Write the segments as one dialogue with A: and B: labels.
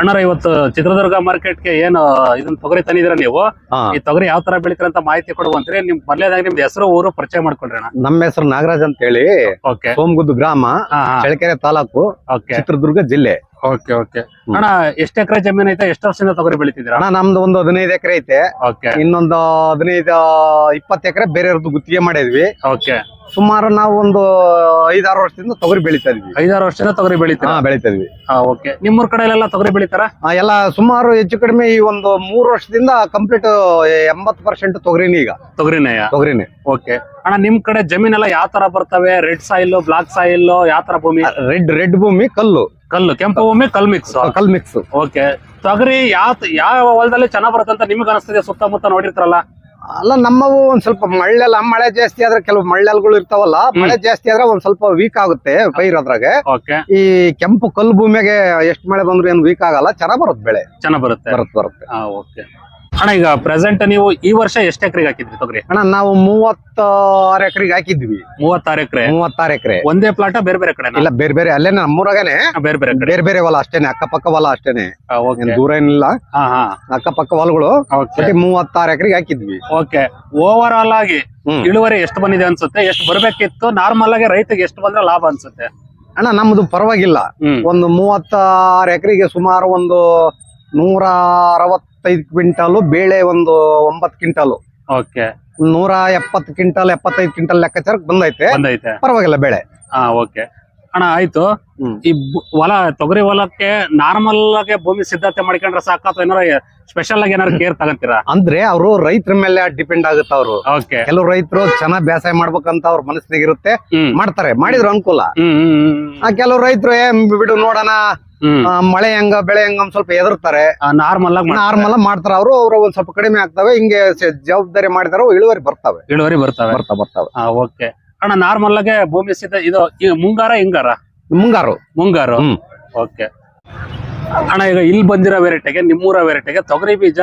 A: ಅಣ್ಣರ ಇವತ್ತು ಚಿತ್ರದುರ್ಗ ಮಾರ್ಕೆಟ್ಗೆ ಏನು ಇದನ್ನ ತೊಗರಿ ತಂದಿದ್ರ ನೀವು? ಈ ತೊಗರಿ ಯಾವ ತರ ಬೆಳಿತೀರ ಅಂತ ಮಾಹಿತಿ ಕೊಡುವಂತ್ರಿ. ನಿಮ್ ಮೊದಲೇದಾಗ ನಿಮ್ದು ಹೆಸರು ಊರು ಪರಿಚಯ ಮಾಡ್ಕೊಳ್ರಿ ಅಣ್ಣ.
B: ನಮ್ಮ ಹೆಸರು ನಾಗರಾಜ್ ಅಂತ ಹೇಳಿ
A: ಓಕೆ.
B: ಸೋಮಗುದ್ದು ಗ್ರಾಮ
A: ಚಳಕೆರೆ
B: ಚಳ್ಳಕೆರೆ ತಾಲೂಕು
A: ಓಕೆ.
B: ಚಿತ್ರದುರ್ಗ ಜಿಲ್ಲೆ.
A: Okay okay. ಅಣ್ಣ ಎಷ್ಟು ಎಕರೆ ಜಮೀನ್ ಐತೆ? ಎಷ್ಟು ವರ್ಷದಿಂದ ತೊಗರಿ ಬೆಳಿತಿದ್ರ
B: ಅಣ್ಣ ನಮ್ದು ಒಂದು ಹದಿನೈದು ಎಕರೆ ಐತೆ. ಇನ್ನೊಂದು ಹದಿನೈದು ಇಪ್ಪತ್ತು ಎಕರೆ ಬೇರೆಯವ್ರದ್ದು ಗುತ್ತಿಗೆ ಮಾಡಿದ್ವಿ.
A: ಓಕೆ.
B: ಸುಮಾರು ನಾವು ಒಂದು ಐದಾರು ವರ್ಷದಿಂದ ತೊಗರಿ ಬೆಳಿತಾ ಇದ್ವಿ.
A: ಐದಾರು ವರ್ಷದಿಂದ ತೊಗರಿ ಬೆಳಿತಾರ?
B: ಹಾ ಬೆಳಿತಾ ಇದ್ವಿ.
A: ಓಕೆ ನಿಮ್ಮೂರ್ ಕಡೆ ಎಲ್ಲ ತೊಗರಿ ಬೆಳಿತಾರ?
B: ಆ, ಎಲ್ಲ ಸುಮಾರು ಹೆಚ್ಚು ಕಡಿಮೆ ಈ ಒಂದು ಮೂರು ವರ್ಷದಿಂದ ಕಂಪ್ಲೀಟ್ ಎಂಬತ್ ಪರ್ಸೆಂಟ್ ತೊಗರಿನ ಈಗ.
A: ತೊಗರಿನೇ?
B: ತೊಗರಿನೇ.
A: ಓಕೆ ಅಣ್ಣ ನಿಮ್ ಕಡೆ ಜಮೀನೆಲ್ಲ ಯಾವ ತರ ಬರ್ತವೆ? ರೆಡ್ ಸಾಯಿಲ್ ಬ್ಲಾಕ್ ಸಾಯಿಲ್ ಯಾವ ತರ ಭೂಮಿ?
B: ರೆಡ್ ರೆಡ್ ಭೂಮಿ ಕಲ್ಲು.
A: ಕಲ್ಲು ಕೆಂಪು ಭೂಮಿ ಕಲ್ ಮಿಕ್ಸ್
B: ಕಲ್ ಮಿಕ್ಸ್
A: ಓಕೆ ತೊಗರಿ ಯಾವ ಯಾವ ಹೊಲದಲ್ಲಿ ಚೆನ್ನಾಗ್ ಬರುತ್ತೆ ಅಂತ ನಿಮ್ಗೆ ಅನಿಸ್ತದೆ? ಸುತ್ತಮುತ್ತ ನೋಡಿರ್ತಾರಲ್ಲ.
B: ಅಲ್ಲ ನಮ್ಮವು ಒಂದ್ ಸ್ವಲ್ಪ ಮಳ್ಳೆಲ್ಲ ಮಳೆ ಜಾಸ್ತಿ ಆದ್ರೆ ಕೆಲವು ಮಳ್ಳೆಲ್ಗಳು ಇರ್ತಾವಲ್ಲ ಮಳೆ ಜಾಸ್ತಿ ಆದ್ರೆ ಒಂದ್ ಸ್ವಲ್ಪ ವೀಕ್ ಆಗುತ್ತೆ ಪೈರ್ ಅದ್ರಾಗೆ.
A: ಓಕೆ.
B: ಈ ಕೆಂಪು ಕಲ್ಲು ಭೂಮಿಗೆ ಎಷ್ಟು ಮಳೆ ಬಂದ್ರು ಏನ್ ವೀಕ್ ಆಗಲ್ಲ ಚೆನ್ನಾಗ್ ಬರುತ್ತೆ ಬೆಳೆ.
A: ಚೆನ್ನಾಗ್ ಬರುತ್ತೆ.
B: ಬರುತ್ತೆ ಬರುತ್ತೆ.
A: ಓಕೆ. ಅಣ್ಣ ಈಗ ಪ್ರೆಸೆಂಟ್ ನೀವು ಈ ವರ್ಷ ಎಷ್ಟು ಎಕರೆಗೆ ಹಾಕಿದ್ರಿ ತೊಗರಿ?
B: ಅಣ್ಣ ನಾವು ಮೂವತ್ತಾರು ಎಕರೆಗೆ ಹಾಕಿದ್ವಿ.
A: ಮೂವತ್ತಾರು ಎಕರೆ?
B: ಮೂವತ್ತಾರು ಎಕರೆ.
A: ಒಂದೇ ಪ್ಲಾಟ್ ಬೇರೆ ಬೇರೆ ಕಡೆ
B: ಇಲ್ಲ ಬೇರೆ ಬೇರೆ ಅಲ್ಲೇ ನಮ್ಮೂರಾಗನೆ
A: ಬೇರೆ ಬೇರೆ
B: ಬೇರೆ ಬೇರೆ ಹೊಲ ಅಷ್ಟೇನೆ ಅಕ್ಕಪಕ್ಕ ಹೊಲ ಅಷ್ಟೇನೆ. ದೂರ ಏನಿಲ್ಲ. ಅಕ್ಕಪಕ್ಕ ಹೊಲಗಳು. ಮೂವತ್ತಾರು ಎಕರೆಗೆ ಹಾಕಿದ್ವಿ.
A: ಓಕೆ. ಓವರ್ ಆಲ್ ಆಗಿ ಇಳುವರಿ ಎಷ್ಟು ಬಂದಿದೆ ಅನ್ಸುತ್ತೆ? ಎಷ್ಟು ಬರ್ಬೇಕಿತ್ತು? ನಾರ್ಮಲ್ ಆಗಿ ರೈತಗೆ ಎಷ್ಟು ಬಂದ್ರೆ ಲಾಭ ಅನ್ಸುತ್ತೆ?
B: ಅಣ್ಣ ನಮ್ದು ಪರವಾಗಿಲ್ಲ. ಒಂದು ಮೂವತ್ತಾರು ಎಕರೆಗೆ ಸುಮಾರು ಒಂದು ನೂರ ಅರವತ್ತೈದು ಕ್ವಿಂಟಾಲು ಬೇಳೆ ಒಂದು ಒಂಬತ್ತು ಕ್ವಿಂಟಾಲು.
A: ಓಕೆ.
B: ನೂರ ಎಪ್ಪತ್ತು ಕ್ವಿಂಟಲ್ ಎಪ್ಪತ್ತೈದು ಕ್ವಿಂಟಲ್ ಲೆಕ್ಕಾಚಾರಕ್ಕೆ ಬಂದೈತೆ.
A: ಬಂದೈತೆ.
B: ಪರವಾಗಿಲ್ಲ ಬೆಳೆ.
A: ಹಾ ಓಕೆ. ಅಣ್ಣ ಆಯ್ತು. ಈ ಬು- ಹೊಲ ತೊಗರಿ ಹೊಲಕ್ಕೆ ನಾರ್ಮಲ್ ಆಗಿ ಭೂಮಿ ಸಿದ್ಧತೆ ಮಾಡ್ಕೊಂಡ್ರೆ ಸಾಕು ಅಥವಾ ಏನಾರ ಸ್ಪೆಷಲ್ ಆಗಿ ಏನಾರ ಕೇರ್ ತಗಂತೀರಾ?
B: ಅಂದ್ರೆ ಅವರು ರೈತರ ಮೇಲೆ ಡಿಪೆಂಡ್ ಆಗುತ್ತೆ ಅವರು.
A: ಓಕೆ.
B: ಕೆಲವು ರೈತರು ಚೆನ್ನಾಗ್ ಬೇಸಾಯ ಮಾಡ್ಬೇಕಂತ ಅವ್ರ ಮನಸ್ಸಿನಾಗ ಇರುತ್ತೆ.
A: ಹ್ಮ್.
B: ಮಾಡ್ತಾರೆ. ಮಾಡಿದ್ರು ಅನುಕೂಲ.
A: ಹ್ಮ್ ಹ್ಮ್ ಹ್ಮ್.
B: ಆ ಕೆಲವು ರೈತರು ಏ ಬಿಡು ನೋಡೋಣ ಮಳೆ ಹೆಂಗ ಬೆಳೆ ಹೆಂಗ ಸ್ವಲ್ಪ ಎದುರ್ತಾರೆ
A: ನಾರ್ಮಲ್ ಆಗಿ
B: ನಾರ್ಮಲ್ ಮಾಡ್ತಾರ. ಅವರು ಅವ್ರ ಒಂದ್ ಸ್ವಲ್ಪ ಕಡಿಮೆ ಆಗ್ತವೆ ಹಿಂಗೆ ಜವಾಬ್ದಾರಿ ಮಾಡಿದಾರ ಇಳುವರಿ ಬರ್ತವೆ.
A: ಇಳುವರಿ ಬರ್ತವೆ.
B: ಬರ್ತಾ ಬರ್ತಾವೆ.
A: ಓಕೆ ಅಣ್ಣ ನಾರ್ಮಲ್ ಆಗಿ ಭೂಮಿ ಸಿದ್ಧ ಇದು ಮುಂಗಾರ ಹಿಂಗಾರ?
B: ಮುಂಗಾರು.
A: ಮುಂಗಾರು. ಓಕೆ ಅಣ್ಣ ಈಗ ಇಲ್ಲಿ ಬಂದಿರೋ ವೆರೈಟಿಗೆ ನಿಮ್ಮೂರ ವೆರೈಟಿಗೆ ತೊಗರಿ ಬೀಜ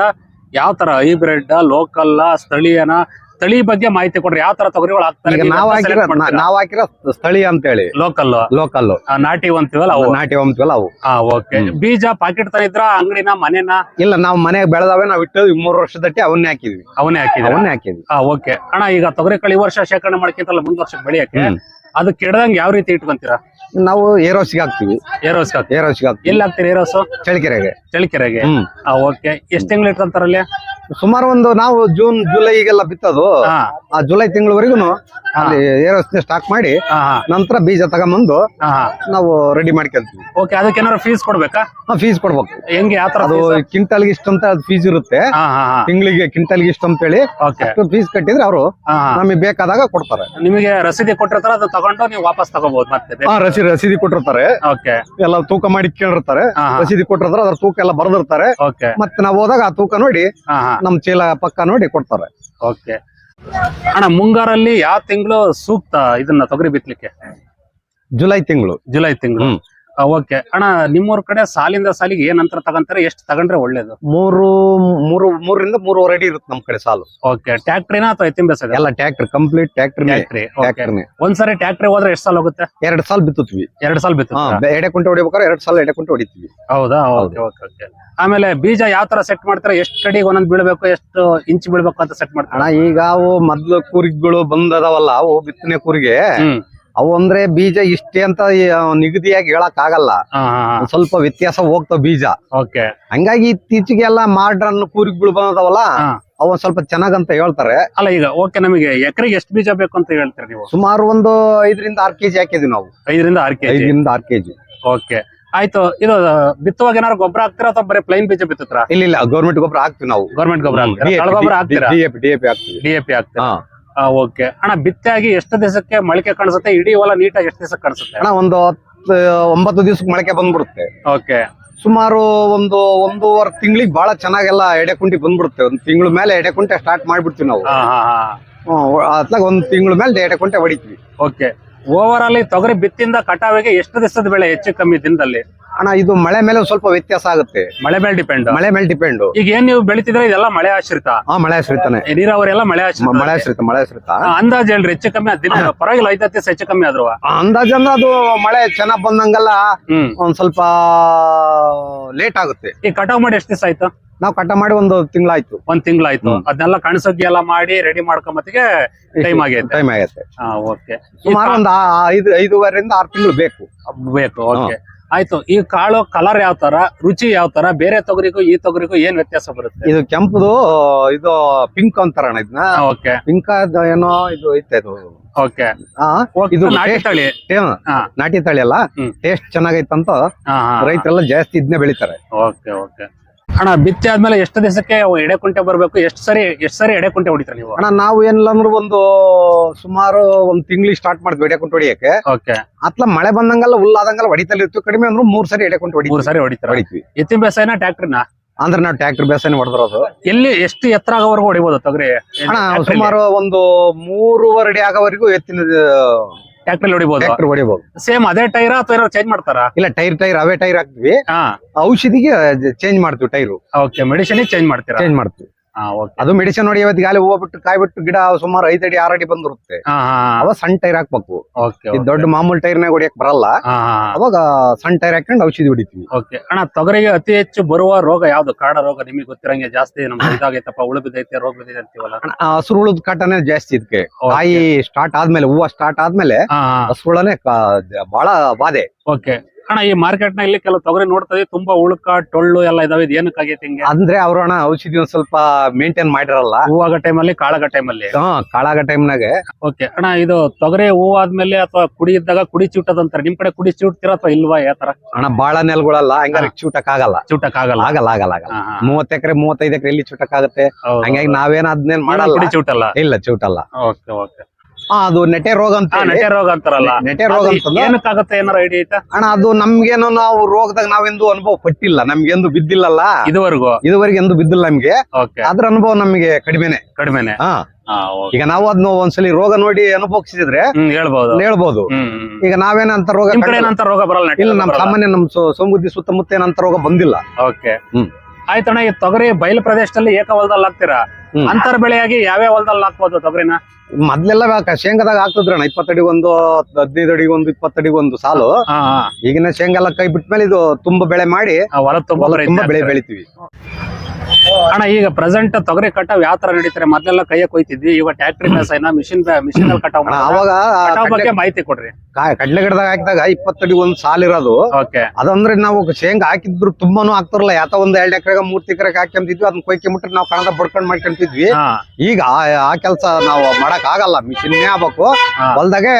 A: ಯಾವ ತರ? ಹೈಬ್ರಿಡ್ ಲೋಕಲ್ ಸ್ಥಳೀಯನ? ತಳಿ ಬಗ್ಗೆ ಮಾಹಿತಿ ಕೊಡ್ರಿ. ಯಾವ ತರ ತೊಗರಿಗಳು
B: ಈಗ ನಾವ್ ಹಾಕಿರೋ ನಾವ್ ಹಾಕಿರೋ ಸ್ಥಳೀಯ ಅಂತ ಹೇಳಿ
A: ಲೋಕಲ್
B: ಲೋಕಲ್
A: ನಾಟಿ ಅಂತೀವಲ್ಲ ಅವು?
B: ನಾಟಿ ಅಂತೀವಲ್ಲ ಅವು.
A: ಹಾ ಓಕೆ. ಬೀಜ ಪಾಕೆಟ್ ಇದ್ರ ಅಂಗಡಿನ ಮನೆನ?
B: ಇಲ್ಲ ನಾವು ಮನೆಗೆ ಬೆಳೆದವೆ ನಾವ್ ಇಟ್ಟು ಮೂರು ವರ್ಷದಟ್ಟಿ ಅವನ್ನೇ ಹಾಕಿದ್ವಿ.
A: ಅವನ್ನೇ ಹಾಕಿದ್ವಿ
B: ಅವನ್ನೇ ಹಾಕಿದ್ವಿ.
A: ಹಾ ಓಕೆ ಅಣ್ಣ ಈಗ ತೊಗರಿ ಕಳಿ ವರ್ಷ ಶೇಖರಣೆ ಮಾಡ್ಕಿಂತಲ್ಲ ಮುಂದ್ ವರ್ಷಕ್ಕೆ ಬೆಳೆಯಕ್ಕೆ?
B: ಹ್ಮ್.
A: ಅದು ಕೆಡದಂಗ್ ಯಾವ ರೀತಿ ಇಟ್ಕೊಂತೀರಾ?
B: ನಾವು ಏರೋಸಿಗೆ ಹಾಕ್ತಿವಿ.
A: ಏರೋಸ್
B: ಏರೋಸ್ಗೆ ಹಾಕ್ತಿವಿ.
A: ಎಲ್ಲಿ ಹಾಕ್ತೀರಿ ಏರೋಸ್
B: ಚಳಿಕೆರೆಗೆ
A: ಚಳಿಕೆರೆಗೆ
B: ಹ್ಮ್.
A: ಓಕೆ ಎಷ್ಟ್ ತಿಂಗಳು ಇಟ್ಕೊಂತಾರಲ್ಲಿ
B: ಸುಮಾರು ಒಂದು ನಾವು ಜೂನ್ ಜುಲೈಗೆಲ್ಲ ಬಿತ್ತೋದು.
A: ಹಾ.
B: ಆ ಜುಲೈ ತಿಂಗಳವರೆಗೂ ಅಲ್ಲಿ ಏರೋಸ್ ಸ್ಟಾಕ್ ಮಾಡಿ
A: ಹಾ ಹಾ.
B: ನಂತರ ಬೀಜ ತಗೊಂಬಂದು
A: ಹಾ ಹಾ.
B: ನಾವು ರೆಡಿ ಮಾಡ್ಕೊಳ್ತೀವಿ.
A: ಓಕೆ ಅದಕ್ಕೆ ಏನಾದ್ರು ಫೀಸ್ ಕೊಡ್ಬೇಕಾ?
B: ಫೀಸ್ ಕೊಡ್ಬೇಕು.
A: ಹೆಂಗೆ ಯಾವ ತರ
B: ಅದು ಕ್ವಿಂಟಲ್ಗೆ ಇಷ್ಟಂತ ಫೀಸ್ ಇರುತ್ತೆ.
A: ಹಾ ಹಾ ಹಾ.
B: ತಿಂಗಳಿಗೆ ಕ್ವಿಂಟಲ್ಗೆ ಇಷ್ಟ ಅಂತ ಹೇಳಿ
A: ಓಕೆ
B: ಫೀಸ್ ಕಟ್ಟಿದ್ರೆ ಅವರು
A: ಹಾ.
B: ನಮಗೆ ಬೇಕಾದಾಗ ಕೊಡ್ತಾರೆ.
A: ನಿಮಗೆ ರಸೀದಿ ಕೊಟ್ಟಿರ್ತಾರ ಅದು ತಗೊಂಡು ನೀವು ವಾಪಸ್ ತಗೋಬಹುದು ಮತ್ತೆ
B: ಹಾ ರಸೀದಿ ರಸೀದಿ ಕೊಟ್ಟಿರ್ತಾರೆ.
A: ಓಕೆ.
B: ಎಲ್ಲ ತೂಕ ಮಾಡಿ ಕೇಳಿರ್ತಾರೆ
A: ಹಾ ಹಾ.
B: ರಸೀದಿ ಕೊಟ್ಟಿರ್ತಾರೆ ಅದ್ರ ತೂಕ ಎಲ್ಲ ಬರ್ದಿರ್ತಾರೆ.
A: ಓಕೆ.
B: ಮತ್ತೆ ನಾವು ಹೋದಾಗ ಆ ತೂಕ ನೋಡಿ
A: ಹಾ ಹಾ.
B: ನಮ್ ಚೀಲ ಪಕ್ಕ ನೋಡಿ ಕೊಡ್ತಾರೆ.
A: ಓಕೆ. ಅಣ್ಣ ಮುಂಗಾರಲ್ಲಿ ಯಾವ ತಿಂಗಳು ಸೂಕ್ತ ಇದನ್ನ ತೊಗರಿ ಬಿತ್ತಲಿಕ್ಕೆ
B: ಜುಲೈ ತಿಂಗಳು.
A: ಜುಲೈ ತಿಂಗಳು.
B: ಹ್ಮ್.
A: ಓಕೆ ಅಣ್ಣ ನಿಮ್ಮೂರ್ ಕಡೆ ಸಾಲಿಂದ ಸಾಲಿಗೆ ಏನ್ ಅಂತರ ತಗೊಂತಾರೆ ಎಷ್ಟು ತಗೊಂಡ್ರೆ ಒಳ್ಳೇದು?
B: ಮೂರು ಮೂರು ಮೂರರಿಂದ ಮೂರುವರೆ ಅಡಿ ಇರುತ್ತೆ ನಮ್ ಕಡೆ ಸಾಲು.
A: ಓಕೆ ಟ್ಯಾಕ್ಟ್ರಿನ ಅಥವಾ ಎತ್ತಿನ ಬೇಸ
B: ಎಲ್ಲ ಟ್ಯಾಕ್ಟರ್ ಕಂಪ್ಲೀಟ್ ಟ್ಯಾಕ್ಟರ್
A: ಟ್ಯಾಕ್ಟ್ರಿ
B: ಟ್ಯಾಕ್ಟರ್ನೇ
A: ಒಂದ್ಸರಿ ಟ್ಯಾಕ್ಟ್ರಿ ಹೋದ್ರೆ ಎಷ್ಟು ಸಾಲ ಹೋಗುತ್ತೆ?
B: ಎರಡ್ ಸಾಲ ಬಿತ್ತುತ್ವಿ
A: ಎರಡ್ ಸಾಲ ಬಿತ್ತು
B: ಎಡೆ ಕುಂಟೆ ಹೊಡಿಬೇಕಾದ್ರೆ ಎರಡ್ ಸಾಲ ಎಡೆ ಕುಂಟೆ ಹೊಡಿತೀವಿ.
A: ಹೌದಾ? ಓಕೆ ಓಕೆ ಓಕೆ ಆಮೇಲೆ ಬೀಜ ಯಾವ ತರ ಸೆಟ್ ಮಾಡ್ತಾರೆ? ಎಷ್ಟು ಕಡೆಗೆ ಒಂದೊಂದು ಬೀಳ್ಬೇಕು ಎಷ್ಟು ಇಂಚ್ ಬೀಳ್ಬೇಕು ಅಂತ ಸೆಟ್ ಮಾಡ್ತಾರೆ?
B: ಅಣ್ಣ ಈಗ ಅವು ಮೊದ್ಲು ಕೂರಿಗಳು ಬಂದದವಲ್ಲ ಅವು ಬಿತ್ತನೆ ಕೂರಿಗೆ ಅವು ಅಂದ್ರೆ ಬೀಜ ಇಷ್ಟೇ ಅಂತ ನಿಗದಿಯಾಗಿ ಹೇಳಕ್ ಆಗಲ್ಲ ಸ್ವಲ್ಪ ವ್ಯತ್ಯಾಸ ಹೋಗ್ತಾವ ಬೀಜ.
A: ಓಕೆ.
B: ಹಂಗಾಗಿ ಇತ್ತೀಚೆಗೆ ಎಲ್ಲ ಮಾಡ್ರನ್ ಕೂರಿಗ್ ಬಂದದವಲ್ಲ ಅವ್ ಸ್ವಲ್ಪ ಚೆನ್ನಾಗಂತ ಹೇಳ್ತಾರೆ.
A: ಅಲ್ಲ ಈಗ ಓಕೆ ನಮಗೆ ಎಕರೆಗೆ ಎಷ್ಟು ಬೀಜ ಬೇಕು ಅಂತ ಹೇಳ್ತೀರಿ ನೀವು?
B: ಸುಮಾರು ಒಂದು ಐದರಿಂದ ಆರ್ ಕೆಜಿ ಹಾಕಿದ್ವಿ ನಾವು.
A: ಐದರಿಂದ ಆರ್ ಕೆಜಿ?
B: ಐದರಿಂದ ಆರ್ ಕೆಜಿ.
A: ಓಕೆ. ಆಯ್ತು ಇದು ಬಿತ್ತುವಾಗ ಏನಾದ್ರು ಗೊಬ್ಬರ ಹಾಕ್ತೀರಾ ಅಥವಾ ಬರೀ ಪ್ಲೈನ್ ಬೀಜ ಬಿತ್ತತ್ರ
B: ಇಲ್ಲ ಇಲ್ಲ ಗೌರ್ಮೆಂಟ್ ಗೊಬ್ಬರ ಹಾಕ್ತಿವಿ ನಾವು.
A: ಗೌರ್ಮೆಂಟ್ ಗೊಬ್ಬರ ಹಾಕ್ತೀವಿ ಗೊಬ್ಬರ ಹಾಕ್ತೀರಾ?
B: ಡಿಎಪಿ ಡಿಎಪಿ ಹಾಕ್ತಿವಿ.
A: ಡಿ ಎ ಪಿ ಹಾಕ್ತೀರಾ?
B: ಹಾ.
A: ಓಕೆ ಅಣ್ಣ ಬಿತ್ತಾಗಿ ಎಷ್ಟು ದಿವಸಕ್ಕೆ ಮೊಳಕೆ ಕಾಣಿಸುತ್ತೆ? ಇಡೀ ಹೊಲ ನೀಟಾಗಿ ಎಷ್ಟು ದಿವಸಕ್ಕೆ ಕಾಣಿಸುತ್ತೆ?
B: ಅಣ್ಣ ಒಂದು ಹತ್ತು ಒಂಬತ್ತು ದಿವಸಕ್ಕೆ ಮೊಳಕೆ ಬಂದ್ಬಿಡುತ್ತೆ.
A: ಓಕೆ
B: ಸುಮಾರು ಒಂದು ಒಂದೂವರೆ ತಿಂಗಳಿಗೆ ಬಹಳ ಚೆನ್ನಾಗೆಲ್ಲ ಎಡೆ ಕುಂಟಿ ಬಂದ್ಬಿಡುತ್ತೆ. ಒಂದು ತಿಂಗಳ ಮೇಲೆ ಎಡೆ ಕುಂಟೆ ಸ್ಟಾರ್ಟ್ ಮಾಡ್ಬಿಡ್ತೀವಿ ನಾವು.
A: ಹಾ ಹಾ ಹಾ.
B: ಹ್ಮ್, ಅತ್ಲಾಗ ಒಂದ್ ತಿಂಗಳ ಮೇಲೆ ಎಡೆ ಕುಂಟೆ ಹೊಡಿತೀವಿ.
A: ಓಕೆ ಓವರ್ ಆಲ್ ಈ ತೊಗರಿ ಬಿತ್ತಿಂದ ಕಟಾವಿಗೆ ಎಷ್ಟು ದಿವಸದ ಬೆಳೆ ಹೆಚ್ಚು ಕಮ್ಮಿ ದಿನದಲ್ಲಿ?
B: ಅಣ್ಣ ಇದು ಮಳೆ ಮೇಲೆ ಸ್ವಲ್ಪ ವ್ಯತ್ಯಾಸ ಆಗುತ್ತೆ.
A: ಮಳೆ ಮೇಲೆ ಡಿಪೆಂಡ್.
B: ಮಳೆ ಮೇಲೆ ಡಿಪೆಂಡ್.
A: ಈಗ ಏನ್ ನೀವು ಬೆಳಿತಿದ್ರೆ ಇದೆಲ್ಲ ಮಳೆ ಆಶ್ರಿತ?
B: ಹಾ ಮಳೆ ಆಶ್ರಿತಾನೆ.
A: ನೀರಾವರಿ ಎಲ್ಲ ಮಳೆ ಆಶ್ರಿತ
B: ಮಳೆ ಆಶ್ರಿತ ಮಳೆ ಆಶ್ರಿತ.
A: ಅಂದಾಜು ಹೇಳ್ರಿ ಹೆಚ್ಚು ಕಮ್ಮಿ ದಿನ ಪರವಾಗಿಲ್ಲ ಐದು ಹತ್ತು ಹೆಚ್ಚು ಕಮ್ಮಿ ಆದ್ರು.
B: ಅಂದಾಜ್ ಅಂದ್ರೆ ಅದು ಮಳೆ ಚೆನ್ನಾಗ್ ಬಂದಂಗಲ್ಲ ಒಂದ್ ಸ್ವಲ್ಪ ಲೇಟ್ ಆಗುತ್ತೆ.
A: ಈ ಕಟಾವ್ ಮಾಡಿ ಎಷ್ಟು ದಿವಸ ಆಯ್ತು?
B: ನಾವು ಕಟ ಮಾಡಿ ಒಂದು ತಿಂಗಳಾಯ್ತು.
A: ಒಂದ್ ತಿಂಗಳಾಯ್ತು. ಅದನ್ನೆಲ್ಲ ಕಣಸಗ್ಗಿ ಎಲ್ಲ ಮಾಡಿ ರೆಡಿ ಮಾಡ್ಕೊಂಬತ್ತಿಗೆ ಟೈಮ್ ಆಗೈತೆ.
B: ಟೈಮ್ ಆಗೈತೆ.
A: ಹಾ ಓಕೆ
B: ಸುಮಾರು ಒಂದು ಐದು ಐದೂವರೆಯಿಂದ ಆರು ತಿಂಗಳು ಬೇಕು.
A: ಬೇಕು ಓಕೆ ಆಯ್ತು ಈ ಕಾಳು ಕಲರ್ ಯಾವ ತರ ರುಚಿ ಯಾವ ತರ ಬೇರೆ ತೊಗರಿಗೂ ಈ ತೊಗರಿಗೂ ಏನ್ ವ್ಯತ್ಯಾಸ ಬರುತ್ತೆ?
B: ಇದು ಕೆಂಪುದು ಇದು ಪಿಂಕ್ ಅಂತಾರಣ ಇದನ್ನ
A: ಓಕೆ
B: ಪಿಂಕ್ ಏನೋ ಇದು ಐತೆ ಇದು
A: ಓಕೆ ಇದು ನಾಟಿ ತಳಿ.
B: ನಾಟಿ ತಳಿ ಅಲ್ಲ. ಟೇಸ್ಟ್ ಚೆನ್ನಾಗೈತಂತ ರೈತರೆಲ್ಲ ಜಾಸ್ತಿ ಇದನ್ನೇ ಬೆಳಿತಾರೆ.
A: ಓಕೆ ಓಕೆ ಅಣ್ಣ ಬಿತ್ತಿ ಆದ್ಮೇಲೆ ಎಷ್ಟು ದಿವಸಕ್ಕೆ ಎಡೆ ಕುಂಟೆ ಬರ್ಬೇಕು? ಎಷ್ಟು ಸರಿ ಎಷ್ಟು ಸರಿ ಎಡೆ ಕುಂಟೆ ಹೊಡಿತೀರ ನೀವು?
B: ಅಣ್ಣ ನಾವು ಏನಿಲ್ಲ ಅಂದ್ರೆ ಒಂದು ಸುಮಾರು ಒಂದ್ ತಿಂಗ್ಳಿಗೆ ಸ್ಟಾರ್ಟ್ ಮಾಡಿದ್ವಿ ಎಡೆ ಕುಂಟೆ ಹೊಡಿಯಕ್ಕೆ.
A: ಓಕೆ.
B: ಅತ್ಲ ಮಳೆ ಬಂದಂಗಲ್ಲ ಹುಲ್ಲ ಆದಂಗಲ್ಲ ಹೊಡಿತಲ್ಲಿ ಇತ್ತು ಕಡಿಮೆ ಅಂದ್ರೆ ಮೂರ್ ಸರಿ ಎಡೆ ಕುಂಟೆ
A: ಮೂರ್
B: ಹೊಡಿತೀವಿ
A: ಸರಿ ಹೊಡಿತಾರೆ?
B: ಹೊಡಿತೀವಿ.
A: ಎತ್ತಿನ ಬೇಸಾಯನ ಟ್ರ್ಯಾಕ್ಟರ್ನ
B: ಅಂದ್ರೆ ನಾವು ಟ್ರ್ಯಾಕ್ಟರ್ ಬೇಸಾಯ ಹೊಡೆದಿರೋದು
A: ಎಲ್ಲಿ ಎಷ್ಟು ಎತ್ತರ ಆಗೋವರೆಗೂ ಹೊಡಿಬೋದು ತೊಗರಿ?
B: ಅಣ್ಣ ಸುಮಾರು ಒಂದು ಮೂರುವರೆ ಅಡಿ ಆಗೋವರೆಗೂ ಎತ್ತಿನ
A: ಟ್ರ್ಯಾಕ್ಟರ್ ಹೊಡಿಬಹುದು
B: ಟ್ರ್ಯಾಕ್ಟರ್ ಹೊಡಿಬಹುದು
A: ಸೇಮ್ ಅದೇ ಟೈರ್ ಅಥವಾ ಚೇಂಜ್ ಮಾಡ್ತಾರಾ?
B: ಇಲ್ಲ ಟೈರ್ ಟೈರ್ ಅವೇ ಟೈರ್ ಹಾಕ್ತಿವಿ.
A: ಹಾ.
B: ಔಷಧಿಗೆ ಚೇಂಜ್ ಮಾಡ್ತೀವಿ ಟೈರು.
A: ಓಕೆ ಮೆಡಿಸಿನ್ ಚೇಂಜ್ ಮಾಡ್ತೀರಾ?
B: ಚೇಂಜ್ ಮಾಡ್ತೀವಿ. ಅದು ಮೆಡಿಸಿನ್ ನೋಡಿ ಇವತ್ತು ಗಾಳಿ ಹೂವು ಬಿಟ್ಟು ಕಾಯಿ ಬಿಟ್ಟು ಗಿಡ ಸುಮಾರು ಐದ್ ಅಡಿ ಆರು ಅಡಿ ಬಂದಿರುತ್ತೆ. ಅವಾಗ ಸಣ್ಣ ಟೈರ್ ಹಾಕ್ಬೇಕು.
A: ಓಕೆ
B: ಈ ದೊಡ್ಡ ಮಾಮೂಲಿ ಟೈರ್ನಾಗ ಹೊಡಿಯಕ್ ಬರಲ್ಲ. ಅವಾಗ ಸಣ್ಣ ಟೈರ್ ಹಾಕೊಂಡು ಔಷಧಿ ಹೊಡಿತೀವಿ.
A: ಓಕೆ ಅಣ್ಣ ತೊಗರಿಗೆ ಅತಿ ಹೆಚ್ಚು ಬರುವ ರೋಗ ಯಾವ್ದು? ಕಾಡ ರೋಗ ನಿಮಗೆ ಗೊತ್ತಿರಂಗೆ ಜಾಸ್ತಿ ನಮ್ಗೆ ಇದಾಗೈತಪ್ಪ ಉಳು ಬಿದ್ದೈತೆ ರೋಗ ಬಿದ್ದೈತೆ ಅಂತೀವಲ್ಲ?
B: ಹಸ್ರು ಹುಳದ ಕಾಟನೇ ಜಾಸ್ತಿ ಇದಕ್ಕೆ. ಕಾಯಿ ಸ್ಟಾರ್ಟ್ ಆದ್ಮೇಲೆ ಹೂವು ಸ್ಟಾರ್ಟ್ ಆದ್ಮೇಲೆ
A: ಹಾ ಹಾ.
B: ಹಸ್ರು ಹುಳನೇ ಕಾ- ಬಹಳ ಬಾಧೆ.
A: ಓಕೆ ಅಣ್ಣ ಈ ಮಾರ್ಕೆಟ್ನ ಇಲ್ಲಿ ಕೆಲವು ತೊಗರಿ ನೋಡ್ತದೆ ತುಂಬಾ ಉಳುಕ ಟೊಳ್ಳು ಎಲ್ಲ ಇದಾವೆ. ಇದು ಏನಕ್ಕೆ ಆಗೈತೆ ಹಿಂಗೆ?
B: ಅಂದ್ರೆ ಅವ್ರು ಅಣ್ಣ ಔಷಧಿ ಒಂದ್ ಸ್ವಲ್ಪ ಮೇಂಟೈನ್ ಮಾಡಿರಲ್ಲ.
A: ಹೂವಾಗ ಟೈಮಲ್ಲಿ ಕಾಳಗ ಟೈಮಲ್ಲಿ
B: ಹಾ ಕಾಳಾಗ ಟೈಮ್ನಾಗೆ
A: ಓಕೆ. ಅಣ್ಣ ಇದು ತೊಗರಿ ಹೂ ಆದ್ಮೇಲೆ ಅಥವಾ ಕುಡಿ ಇದ್ದಾಗ ಕುಡಿ ಚೂಟದಂತಾರೆ. ನಿಮ್ ಕಡೆ ಕುಡಿ ಚೂಟ್ತಿರ ಅಥವಾ ಇಲ್ವಾ ಯಾವ ತರ
B: ಅಣ್ಣ ಬಾಳ ನೆಲ್ಗಳಲ್ಲ ಹಂಗಾರೆ ಚೂಟಕ್ ಆಗಲ್ಲ
A: ಚೂಟಕ್ ಆಗಲ್ಲ
B: ಆಗಲ್ಲ ಆಗಲ್ಲ. ಆಗಲ್ಲ
A: ಹಾ,
B: ಎಕರೆ ಮೂವತ್ತೈದು ಎಕರೆ ಇಲ್ಲಿ ಚೂಟಕ್ ಆಗುತ್ತೆ
A: ಹೌದು.
B: ಹಂಗಾಗಿ ನಾವೇನ್ ಅದನ್ನೇನ್ ಮಾಡಲ್ಲ.
A: ಕುಡಿ ಚೂಟಲ್ಲ?
B: ಇಲ್ಲ ಚೂಟಲ್ಲ.
A: Okay okay.
B: ಅದು ನೆಟೆ ರೋಗ ಅಂತ ಹೇಳಿ.
A: ನೆಟೆ ರೋಗ ಅಂತಾರಲ್ಲ.
B: ನೆಟೆ ರೋಗ
A: ಅಂತ
B: ಅಂತಂದ್ರೆ
A: ಏನಕ್ಕಾಗತ್ತೆ ಏನಾರ ಐಡಿಯಾ ಐತಾ?
B: ಅಣ್ಣ ಅದು ನಮ್ಗೇನು ನಾವು ರೋಗದಾಗ ನಾವೆಂದು ಅನುಭವ ಪಟ್ಟಿಲ್ಲ. ನಮ್ಗೆಂದು ಬಿದ್ದಿಲ್ಲಲ್ಲ?
A: ಇದುವರೆಗೂ?
B: ಇದುವರೆಗೆ ಎಂದು ಬಿದ್ದಿಲ್ಲ ನಮ್ಗೆ.
A: ಓಕೆ
B: ಅದ್ರ ಅನುಭವ ನಮ್ಗೆ ಕಡಿಮೆನೆ.
A: ಕಡಿಮೆನೆ?
B: ಹಾ.
A: ಹಾ ಓಕೆ
B: ಈಗ ನಾವು ಅದನ್ನ ಒಂದ್ಸಲಿ ರೋಗ ನೋಡಿ ಅನುಭವಿಸಿದ್ರೆ
A: ಹ್ಮ್ ಹೇಳ್ಬೋದು.
B: ಹೇಳ್ಬೋದು.
A: ಹ್ಮ್ ಹ್ಮ್.
B: ಈಗ ನಾವೇನಂತ ರೋಗ
A: ನಿಮ್ ಕಡೆ. ಏನಂತ ರೋಗ ಬರಲ್ಲ ನೆಟ್ಟೆ
B: ಇಲ್ಲ ನಮ್
A: ಬರಲ್ಲ.
B: ಸಾಮಾನ್ಯ ನಮ್ ಸೊ- ಸೋಮುದ್ದಿ ಸುತ್ತಮುತ್ತ ಏನಂತ ರೋಗ ಬಂದಿಲ್ಲ.
A: ಓಕೆ
B: ಹ್ಮ್.
A: ಆಯ್ತಣ್ಣ ಈ ತೊಗರಿ ಬಯಲು ಪ್ರದೇಶದಲ್ಲಿ ಏಕ ಹೊಲದಲ್ಲಿ ಹಾಕ್ತೀರಾ. ಅಂತರ್ ಬೆಳೆಯಾಗಿ ಯಾವ್ಯಾವ ಹೊಲದಲ್ಲಿ ಹಾಕ್ಬೋದು ತೊಗರಿನ?
B: ಮೊದ್ಲೆಲ್ಲ ಶೇಂಗಾದಾಗ ಹಾಕ್ತಿದ್ರಣ್ಣ ಇಪ್ಪತ್ತಡಿ ಒಂದು ಹದಿನೈದು ಅಡಿಗೆ ಒಂದು ಇಪ್ಪತ್ತಡಿಗೆ ಒಂದು ಸಾಲು ಈಗಿನ ಶೇಂಗಾ ಎಲ್ಲ ಕೈ ಬಿಟ್ಮೇಲೆ ಇದು ತುಂಬಾ ಬೆಳೆ ಮಾಡಿ
A: ಹೊಲ ತುಂಬಾ
B: ಬೆಳೆ. ಬೆಳಿತೀವಿ.
A: ಅಣ್ಣ ಈಗ ಪ್ರೆಸೆಂಟ್ ತೊಗರಿ ಕಟಾವ್ ಯಾವ ತರ ನಡೀತಾರೆ? ಮೊದ್ಲೆಲ್ಲ ಕೈಯ ಕೊಯ್ತಿದ್ವಿ ಇವಾಗ ಟ್ಯಾಕ್ಟ್ರಿ ಬೇಸಾಯನ ಮಿಷಿನ್ ಮಿಷಿನ್ ಅಲ್ಲಿ ಕಟಾವ್
B: ಅವಾಗ
A: ಕಟಾವ್ ಬಗ್ಗೆ ಮಾಹಿತಿ ಕೊಡ್ರಿ.
B: ಕಡ್ಲೆ ಗಿಡದಾಗ ಹಾಕಿದಾಗ ಇಪ್ಪತ್ತಡಿ ಒಂದ್ ಸಾಲ ಇರೋದು. ಅದಂದ್ರೆ ನಾವು ಶೇಂಗಾ ಹಾಕಿದ್ರು ತುಂಬಾನು ಹಾಕ್ತಾರಲ್ಲ ಯಾತ ಒಂದ್ ಎರಡ್ ಎಕರೆಗ ಮೂರ್ ಎಕರೆಗೆ ಹಾಕೊಂತಿದ್ವಿ ಅದನ್ನ ಕೊಯ್ಕೊಂಬಿಟ್ರೆ ನಾವು ಕಣದ ಬಡ್ಕೊಂಡ್ ಮಾಡ್ಕೊಂತಿದ್ವಿ ಈಗ ಆ- ಕೆಲಸ ನಾವು ಮಾಡಕ್ ಆಗಲ್ಲ ಮಿಷಿನ್ನೇ ಆಗ್ಬೇಕು. ಹೊಲ್ದಾಗೆ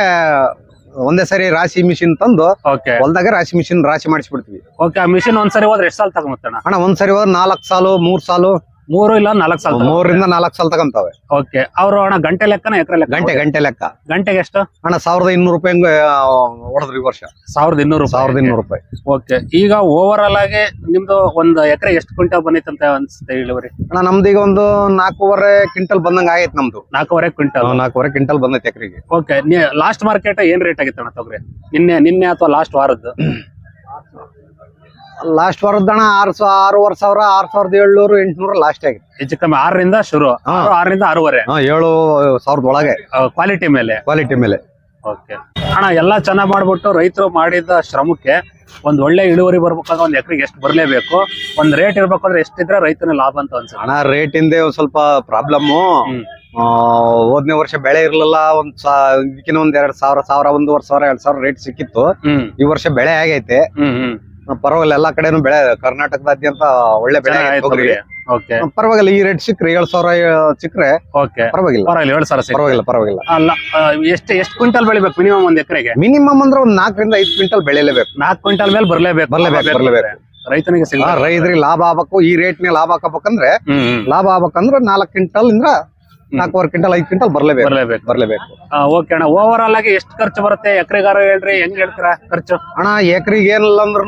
B: ಒಂದೇ ಸರಿ ರಾಶಿ ಮಿಷಿನ್ ತಂದು
A: ಓಕೆ
B: ಹೊಲ್ದಾಗ ರಾಶಿ ಮಿಷಿನ್ ರಾಶಿ ಮಾಡಿಸ್ಬಿಡ್ತೀವಿ.
A: ಓಕೆ ಆ ಮಿಷಿನ್ ಒಂದ್ಸರಿ ಹೋದ್ರೆ ಎಷ್ಟು ಸಾಲ ತಗೊಂಬತ್ತಣ್ಣ?
B: ಅಣ್ಣ ಒಂದ್ ಸರಿ ಹೋದ್ರೆ ನಾಲ್ಕ್ ಸಾಲು ಮೂರ್ ಸಾಲು.
A: ಮೂರು ಇಲ್ಲ ನಾಲ್ಕು ಸಾಲ
B: ಮೂರರಿಂದ ನಾಲ್ಕು ಸಾಲ ತಗೊಂತಾವೆ.
A: ಓಕೆ ಅವರು ಅಣ್ಣ ಗಂಟೆ ಲೆಕ್ಕನ ಎಕರೆ ಲೆಕ್ಕ?
B: ಗಂಟೆ ಗಂಟೆ ಲೆಕ್ಕ.
A: ಗಂಟೆಗೆ ಎಷ್ಟು?
B: ಅಣ್ಣ ಸಾವಿರದ ಇನ್ನೂರು ರೂಪಾಯಿ ಹಂಗೆ ಹೊಡೆದ್ರಿ ಈ ವರ್ಷ.
A: ಸಾವಿರದ ಇನ್ನೂರು
B: ಸಾವಿರದ ಇನ್ನೂರು ರೂಪಾಯಿ.
A: ಓಕೆ ಈಗ ಓವರ್ ಆಲ್ ಆಗಿ ನಿಮ್ದು ಒಂದು ಎಕರೆ ಎಷ್ಟು ಕ್ವಿಂಟಲ್ ಬಂದೈತೆ ಅಂತ ಅನ್ಸುತ್ತೆ ಇಳುವರಿ
B: ಅಣ್ಣ ನಮ್ದು ಈಗ ಒಂದು ನಾಲ್ಕೂವರೆ ಕ್ವಿಂಟಲ್ ಬಂದಂಗ ಆಗೈತೆ ನಮ್ದು.
A: ನಾಲ್ಕೂವರೆ ಕ್ವಿಂಟಲ್.
B: ನಾಲ್ಕೂವರೆ ಕ್ವಿಂಟಲ್ ಬಂದೈತೆ ಎಕರೆಗೆ.
A: ಓಕೆ ಲಾಸ್ಟ್ ಮಾರ್ಕೆಟ್ ಏನ್ ರೇಟ್ ಆಗಿತ್ತು ಅಣ್ಣ ತೊಗರಿ? ನಿನ್ನೆ ನಿನ್ನೆ ಅಥವಾ ಲಾಸ್ಟ್ ವಾರದ್ದು?
B: ಲಾಸ್ಟ್ ವಾರದ ಅಣ್ಣ ಆರು ಆರೂವರೆ ಸಾವಿರ ಆರು ಸಾವಿರದ ಏಳ್ನೂರು ಎಂಟ್ನೂರು ಲಾಸ್ಟ್ ಆಗಿದೆ.
A: ಹೆಚ್ಚು ಕಮ್ಮಿ ಆರರಿಂದ ಶುರು. ಆರು, ಆರರಿಂದ ಆರೂವರೆ.
B: ಹಾ ಏಳು ಸಾವಿರದ ಒಳಗೆ.
A: ಕ್ವಾಲಿಟಿ ಮೇಲೆ.
B: ಕ್ವಾಲಿಟಿ ಮೇಲೆ.
A: ಓಕೆ. ಅಣ್ಣ ಎಲ್ಲ ಚೆನ್ನಾಗಿ ಮಾಡ್ಬಿಟ್ಟು ರೈತರು ಮಾಡಿದ ಶ್ರಮಕ್ಕೆ ಒಂದ್ ಒಳ್ಳೆ ಇಳುವರಿ ಬರ್ಬೇಕಾದ್ರೆ ಒಂದ್ ಎಕರೆಗೆ ಎಷ್ಟು ಬರಲೇಬೇಕು? ಒಂದ್ ರೇಟ್ ಇರ್ಬೇಕಾದ್ರೆ ಎಷ್ಟಿದ್ರೆ ರೈತನ ಲಾಭ ಅಂತ ಅನ್ಸುತ್ತೆ.
B: ಹಣ ರೇಟ್ ಹಿಂದೆ ಒಂದ್ ಸ್ವಲ್ಪ ಪ್ರಾಬ್ಲಮ್
A: ಹ್ಮ್.
B: ಹೋದ್ನೇ ವರ್ಷ ಬೆಳೆ ಇರ್ಲಿಲ್ಲ ಒಂದ್ ಸಾ ಇದಕ್ಕಿನ ಒಂದ್ ಎರಡ್ ಸಾವಿರ ಸಾವಿರ ಒಂದೂವರೆ ಸಾವಿರ ಎರಡ್ ಸಾವಿರ ರೇಟ್ ಸಿಕ್ಕಿತ್ತು. ಈ ವರ್ಷ ಬೆಳೆ ಆಗೈತೆ. ಪರವಾಗಿಲ್ಲ ಎಲ್ಲಾ ಕಡೆನೂ ಬೆಳೆ ಕರ್ನಾಟಕದಾದ್ಯಂತ ಒಳ್ಳೆ ಬೆಳೆ ಆಗೈತೆ ತೊಗರಿ.
A: ಓಕೆ.
B: ಪರವಾಗಿಲ್ಲ ಈ ರೇಟ್ ಸಿಕ್ಕ್ರೆ ಏಳ್ ಸಾವಿರ ಸಿಕ್ಕ್ರೆ
A: ಓಕೆ.
B: ಪರವಾಗಿಲ್ಲ.
A: ಪರವಾಗಿಲ್ಲ ಏಳು ಸಾವಿರ.
B: ಪರವಾಗಿಲ್ಲ ಪರವಾಗಿಲ್ಲ.
A: ಅಲ್ಲ ಎಷ್ಟು ಎಷ್ಟು ಕ್ವಿಂಟಲ್ ಬೆಳಿಬೇಕು ಮಿನಿಮಮ್ ಒಂದ್ ಎಕರೆಗೆ?
B: ಮಿನಿಮಮ್ ಅಂದ್ರೆ ಒಂದ್ ನಾಲ್ಕರಿಂದ ಐದು ಕ್ವಿಂಟಲ್ ಬೆಳೆಯಲೇಬೇಕು.
A: ನಾಲ್ಕು ಕ್ವಿಂಟಲ್ ಮೇಲೆ ಬರಲೇಬೇಕು.
B: ಬರಲೇಬೇಕು ಬರ್ಲೇಬೇಕು.
A: ರೈತನಿಗೆ ಸಿಗಲ್ಲ
B: ರೈತರಿಗೆ ಲಾಭ ಆಗ್ಬೇಕು ಈ ರೇಟ್ನೇ ಲಾಭ ಹಾಕಬೇಕಂದ್ರೆ ಲಾಭ ಆಗ್ಬೇಕಂದ್ರೆ ನಾಲ್ಕು ಕ್ವಿಂಟಲ್ ಇಂದ್ರ ನಾಲ್ಕೂವರೆ ಕ್ವಿಂಟಲ್ ಐದು ಕ್ವಿಂಟಲ್ ಬರಲೇಬೇಕು.
A: ಬರಲೇಬೇಕು.
B: ಬರ್ಲೇಬೇಕು.
A: ಓಕೆ ಅಣ್ಣ. ಓವರ್ ಆಲ್ ಆಗಿ ಎಷ್ಟು ಖರ್ಚು ಬರುತ್ತೆ? ಎಕರೆಗಾರ ಹೇಳ್ರಿ ಹೆಂಗ್ ಹೇಳ್ತೀರಾ ಖರ್ಚು?
B: ಅಣ್ಣ ಎಕರೆಗೆ ಏನಿಲ್ಲ ಅಂದ್ರೂ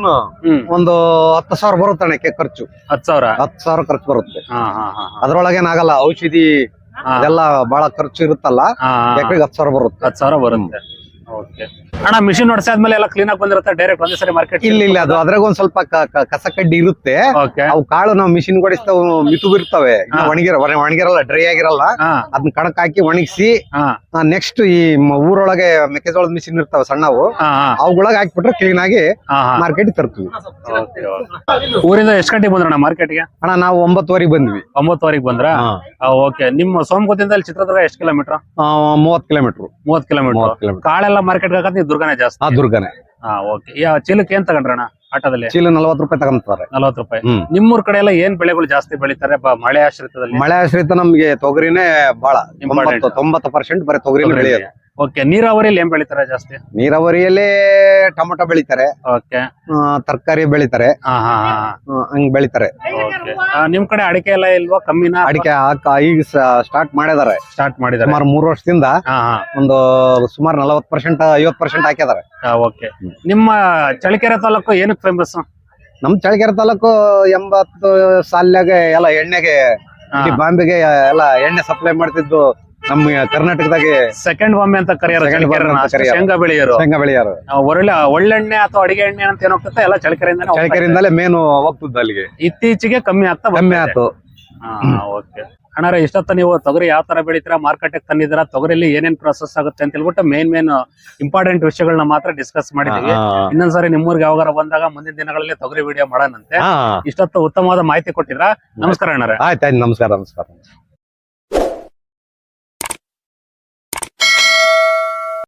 B: ಒಂದು ಹತ್ತು ಸಾವಿರ ಬರುತ್ತೆ ಅಣ್ಣಕ್ಕೆ ಖರ್ಚು.
A: ಹತ್ತು ಸಾವಿರ?
B: ಹತ್ತು ಸಾವಿರ ಖರ್ಚು ಬರುತ್ತೆ. ಅದ್ರೊಳಗೇನಾಗಲ್ಲ ಔಷಧಿ
A: ಎಲ್ಲ
B: ಅದೆಲ್ಲ ಬಹಳ ಖರ್ಚು ಇರುತ್ತಲ್ಲ. ಎಕರೆಗೆ ಹತ್ತು ಸಾವಿರ ಬರುತ್ತೆ.
A: ಹತ್ತು ಸಾವಿರ ಬರುತ್ತೆ. ಓಕೆ ಅಣ್ಣ ಮಿಷಿನ್ ಹೊಡ್ಸಾದ್ಮೇಲೆ ಎಲ್ಲ ಕ್ಲೀನ್ ಆಗಿ ಬಂದಿರುತ್ತೆ ಡೈರೆಕ್ಟ್ ಒಂದೇ ಸರಿ ಮಾರ್ಕೆಟ್
B: ಇಲ್ಲ ಇಲ್ಲ ಅದು ಅದ್ರಾಗ ಒಂದ್ ಸ್ವಲ್ಪ ಕ- ಕ- ಕಸ ಕಡ್ಡಿ ಇರುತ್ತೆ.
A: ಓಕೆ
B: ಅವು ಕಾಳು ನಾವು ಮಿಷಿನ್ ಕೊಡಿಸ್ತಾವ ಮಿತುಗಿರ್ತವೆ ಇನ್ನು
A: ಹಾ.
B: ಒಣಗಿರ ಒಣಗಿರಲ್ಲ ಡ್ರೈ ಆಗಿರಲ್ಲ.
A: ಹಾ.
B: ಅದನ್ನ ಕಣಕ್ ಹಾಕಿ ಒಣಗಿಸಿ
A: ಹಾ.
B: ನೆಕ್ಸ್ಟ್ ಈ ಮ- ಊರೊಳಗೆ ಮೆಕ್ಕೆಜೋಳದ ಮಿಷಿನ್ ಇರ್ತಾವ ಸಣ್ಣವು
A: ಹಾ ಹಾ.
B: ಅವುಗಳಾಗ ಹಾಕ್ಬಿಟ್ರೆ ಕ್ಲೀನ್ ಆಗಿ
A: ಹಾ ಹಾ.
B: ಮಾರ್ಕೆಟ್ ತರ್ತೀವಿ.
A: ಊರಿಂದ ಎಷ್ಟು ಗಂಟೆಗೆ ಬಂದ್ರಣ್ಣ ಮಾರ್ಕೆಟ್ಗೆ
B: ಅಣ್ಣ ನಾವು ಒಂಬತ್ತುವರೆಗೆ ಬಂದ್ವಿ.
A: ಒಂಬತ್ತುವರೆಗೆ ಬಂದ್ರ? ಓಕೆ ನಿಮ್ಮ ಇಲ್ಲಿ ಚಿತ್ರದುರ್ಗ ಎಷ್ಟು ಕಿಲೋಮೀಟರ್?
B: ಆ, ಮೂವತ್ ಕಿಲೋಮೀಟರ್.
A: ಮೂವತ್ ಕಿಲೋಮೀಟರ್.
B: ಮೂವತ್ ಕಿಲೋಮೀಟರ್.
A: ಕಾಳೆಲ್ಲ ಮಾರ್ಕೆಟ್ ಹಾಕತ್ ನೀವು ದುರ್ಗನೇ ಜಾಸ್ತಿ.
B: ಆ ದುರ್ಗನೆ.
A: ಹಾ ಓಕೆ ಚೀಲಕ್ಕೆ ಏನ್ ತಗೊಂಡ್ರಣ ಆಟದಲ್ಲಿ?
B: ಚೀಲ ನಲವತ್ತು ರೂಪಾಯಿ ತಗೊಂತಾರೆ.
A: ನಲ್ವತ್ತು ರೂಪಾಯಿ.
B: ಹ್ಮ್.
A: ನಿಮ್ಮೂರ್ ಕಡೆ ಎಲ್ಲ ಏನ್ ಬೆಳೆಗಳು ಜಾಸ್ತಿ ಬೆಳಿತಾರೆ? ಬ- ಮಳೆ ಆಶ್ರಿತದಲ್ಲಿ?
B: ಮಳೆ ಆಶ್ರಿತ ನಮ್ಗೆ ತೊಗರಿನೇ ಬಹಳ
A: Important.
B: ತೊಂಬತ್ತು ತೊಂಬತ್ತು ಪರ್ಸೆಂಟ್ ಬರೀ ತೊಗರಿನೇ ಬೆಳೆಯೋದು.
A: ಓಕೆ ನೀರಾವರಿಯಲ್ಲಿ ಏನ್ ಬೆಳಿತಾರೆ ಜಾಸ್ತಿ?
B: ನೀರಾವರಿಯಲ್ಲಿ ಟೊಮೊಟೊ ಬೆಳಿತಾರೆ.
A: ಓಕೆ
B: ತರಕಾರಿ ಬೆಳಿತಾರೆ.
A: ಹಾ ಹಾ ಹಾ.
B: ಹಂಗ್ ಬೆಳಿತಾರೆ.
A: ಓಕೆ ನಿಮ್ ಕಡೆ ಅಡಿಕೆ ಎಲ್ಲ ಇಲ್ವಾ ಕಮ್ಮಿನ?
B: ಅಡಿಕೆ ಹಾಕ- ಈಗ ಸ್ಟಾರ್ಟ್ ಮಾಡಿದಾರೆ
A: ಸ್ಟಾರ್ಟ್ ಮಾಡಿದ್ದಾರೆ.
B: ಸುಮಾರು ಮೂರು ವರ್ಷದಿಂದ ಒಂದು ಸುಮಾರು ನಲವತ್ ಪರ್ಸೆಂಟ್ ಐವತ್ ಪರ್ಸೆಂಟ್ ಹಾಕಿದಾರೆ
A: ಓಕೆ ನಿಮ್ಮ ಚಳಿಕೆರೆ ತಾಲೂಕು ಏನಕ್ಕೆ ಫೇಮಸ್
B: ನಮ್ ಚಳಿಕೆರೆ ತಾಲೂಕು ಎಂಬತ್ತು ಸಾಲ್ಯಾಗ ಎಲ್ಲ ಎಣ್ಣೆಗೆ ಬಾಂಬೆಗೆ ಎಲ್ಲ ಎಣ್ಣೆ ಸಪ್ಲೈ ಮಾಡ್ತಿದ್ದು ನಮ್ಮ ಕರ್ನಾಟಕದಾಗೆ
A: ಸೆಕೆಂಡ್ ಬಾಂಬೆ ಅಂತ ಕರೆಯಾರ
B: Second Bombay
A: ಚಳಿಕೆರೆನ
B: ಅಂತ
A: ಅಷ್ಟು
B: ಕರೆಯೋರು.
A: ಶೇಂಗಾ ಬೆಳೆಯೋರು.
B: ಶೇಂಗಾ ಬೆಳೆಯಾರು.
A: ಒಳ್ಳೆ ಒಳ್ಳೆಣ್ಣೆ ಅಥವಾ ಅಡಿಗೆ ಎಣ್ಣೆ ಅಂತ ಏನ್ ಹೋಗ್ತದೆ ಎಲ್ಲ ಚಳಿಕೆರೆಯಿಂದನೇ ಹೋಗ್ತಾ ಇದೆ.
B: ಮೇನು ಹೋಗ್ತದ ಅಲ್ಲಿಗೆ.
A: ಇತ್ತೀಚೆಗೆ ಕಮ್ಮಿ ಆಗ್ತಾ
B: ಕಮ್ಮಿ
A: ಬರ್ತಾ ಇದೆ.
B: ಆಯ್ತು
A: ಹಾ ಓಕೆ ಅಣ್ಣಾರ ಇಷ್ಟೊತ್ತ ನೀವು ತೊಗರಿ ಯಾವ ತರ ಬೆಳಿತೀರಾ ಮಾರ್ಕೆಟ್ ತಂದಿದ್ದೀರಾ ತೊಗರಿಲಿ ಏನೇನ್ ಪ್ರೊಸೆಸ್ ಆಗುತ್ತೆ ಅಂತ ಹೇಳ್ಬಿಟ್ಟು ಮೇನ್ ಮೇನ್ ಇಂಪಾರ್ಟೆಂಟ್ ವಿಷಯಗಳನ್ನ ಮಾತ್ರ ಡಿಸ್ಕಸ್ ಮಾಡಿದೀವಿ ಇನ್ನೊಂದ್ಸರಿ ನಿಮ್ಮೂರ್ಗೆ ಯಾವಾಗ ಬಂದಾಗ ಮುಂದಿನ ದಿನಗಳಲ್ಲಿ ತೊಗರಿ ವಿಡಿಯೋ ಮಾಡೋಣಂತೆ. ಇಷ್ಟೊತ್ತು ಉತ್ತಮವಾದ ಮಾಹಿತಿ ಕೊಟ್ಟಿದ್ರಾ ನಮಸ್ಕಾರ ಅಣ್ಣಾರ
B: ಆಯ್ತಾಯ್ತು ನಮಸ್ಕಾರ ನಮಸ್ಕಾರ.